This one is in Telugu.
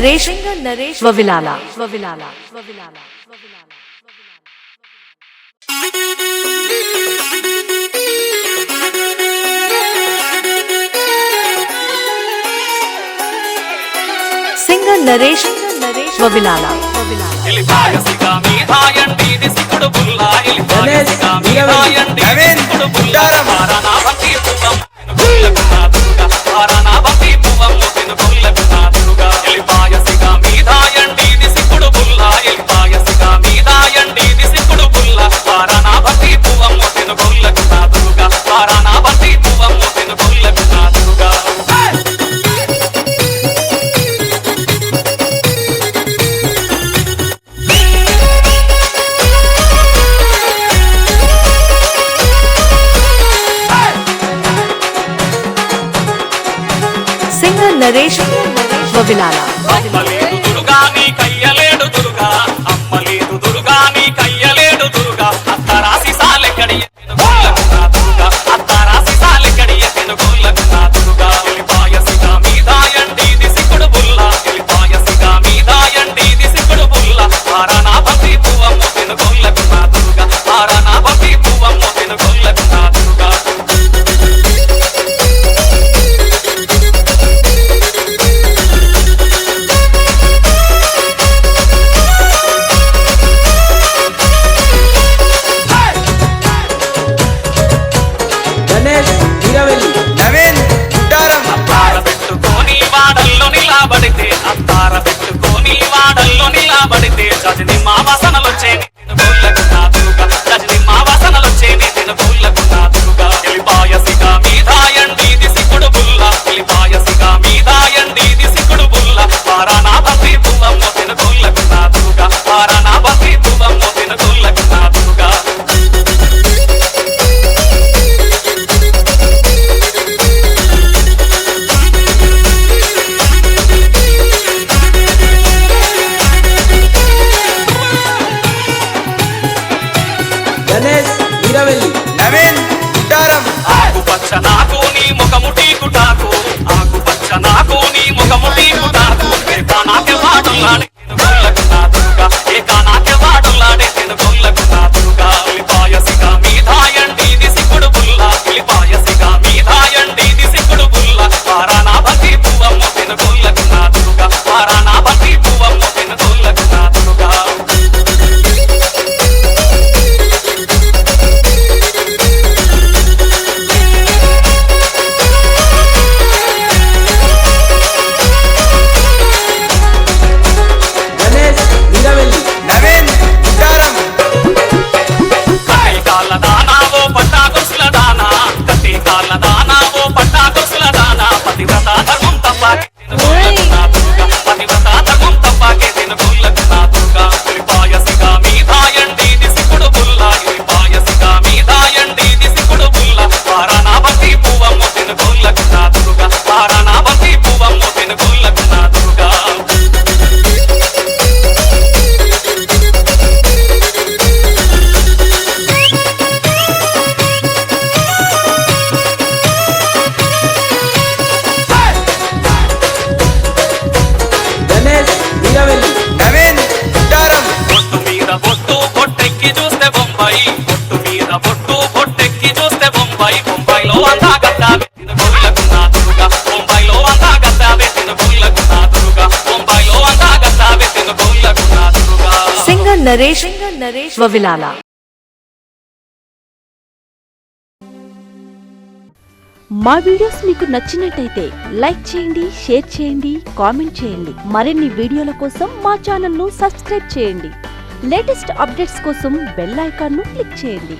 నరేష్ నరేష్ వవిలాల. వవిలాల. వవిలాల సింగర్ నరేష్ నరేష్ వవిలాల. వవిలాల నరేష్ వబిలాలా నిలబడితే అత్తార పెట్టుకొని వాడల్లో నిలబడితే చదివి మా వసనలొచ్చే నరేష్ నరేష్ వవిలాల. మా వీడియోస్ మీకు నచ్చినట్టయితే లైక్ చేయండి షేర్ చేయండి కామెంట్ చేయండి. మరిన్ని వీడియోల కోసం మా ఛానల్ను సబ్స్క్రైబ్ చేయండి. లేటెస్ట్ అప్డేట్స్ కోసం బెల్ ఐకాన్ను క్లిక్ చేయండి.